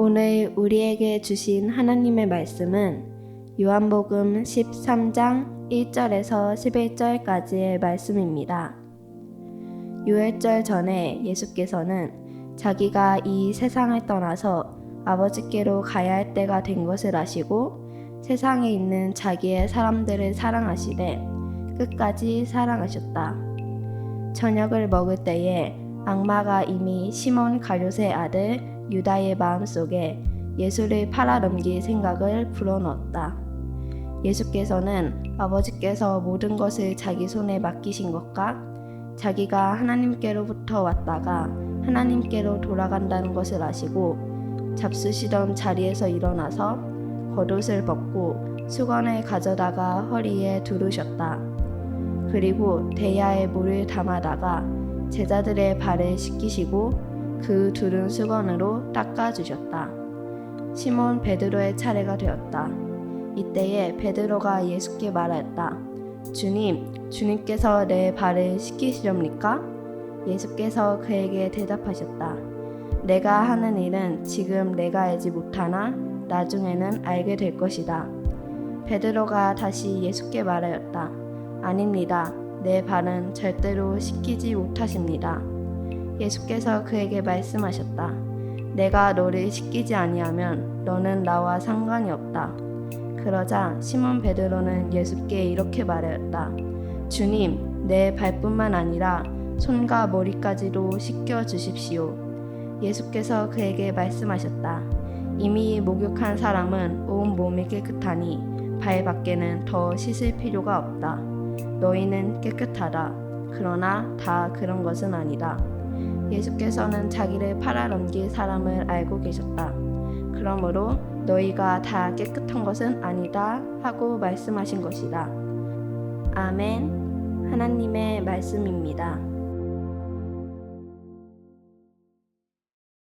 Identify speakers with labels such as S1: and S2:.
S1: 오늘 우리에게 주신 하나님의 말씀은 요한복음 13장 1절에서 11절까지의 말씀입니다. 유월절 전에 예수께서는 자기가 이 세상을 떠나서 아버지께로 가야 할 때가 된 것을 아시고 세상에 있는 자기의 사람들을 사랑하시되 끝까지 사랑하셨다. 저녁을 먹을 때에 악마가 이미 시몬 가룟의 아들 유다의 마음속에 예수를 팔아넘길 생각을 불어넣었다. 예수께서는 아버지께서 모든 것을 자기 손에 맡기신 것과 자기가 하나님께로부터 왔다가 하나님께로 돌아간다는 것을 아시고 잡수시던 자리에서 일어나서 겉옷을 벗고 수건을 가져다가 허리에 두르셨다. 그리고 대야에 물을 담아다가 제자들의 발을 씻기시고 그 두른 수건으로 닦아 주셨다. 시몬 베드로의 차례가 되었다. 이때에 베드로가 예수께 말하였다. 주님, 주님께서 내 발을 씻기시렵니까? 예수께서 그에게 대답하셨다. 내가 하는 일은 지금 내가 알지 못하나 나중에는 알게 될 것이다. 베드로가 다시 예수께 말하였다. 아닙니다. 내 발은 절대로 씻기지 못하십니다. 예수께서 그에게 말씀하셨다. 내가 너를 씻기지 아니하면 너는 나와 상관이 없다. 그러자 시몬 베드로는 예수께 이렇게 말하였다. 주님, 내 발뿐만 아니라 손과 머리까지도 씻겨 주십시오. 예수께서 그에게 말씀하셨다. 이미 목욕한 사람은 온 몸이 깨끗하니 발 밖에는 더 씻을 필요가 없다. 너희는 깨끗하다. 그러나 다 그런 것은 아니다. 예수께서는 자기를 팔아넘길 사람을 알고 계셨다. 그러므로 너희가 다 깨끗한 것은 아니다 하고 말씀하신 것이다. 아멘. 하나님의 말씀입니다.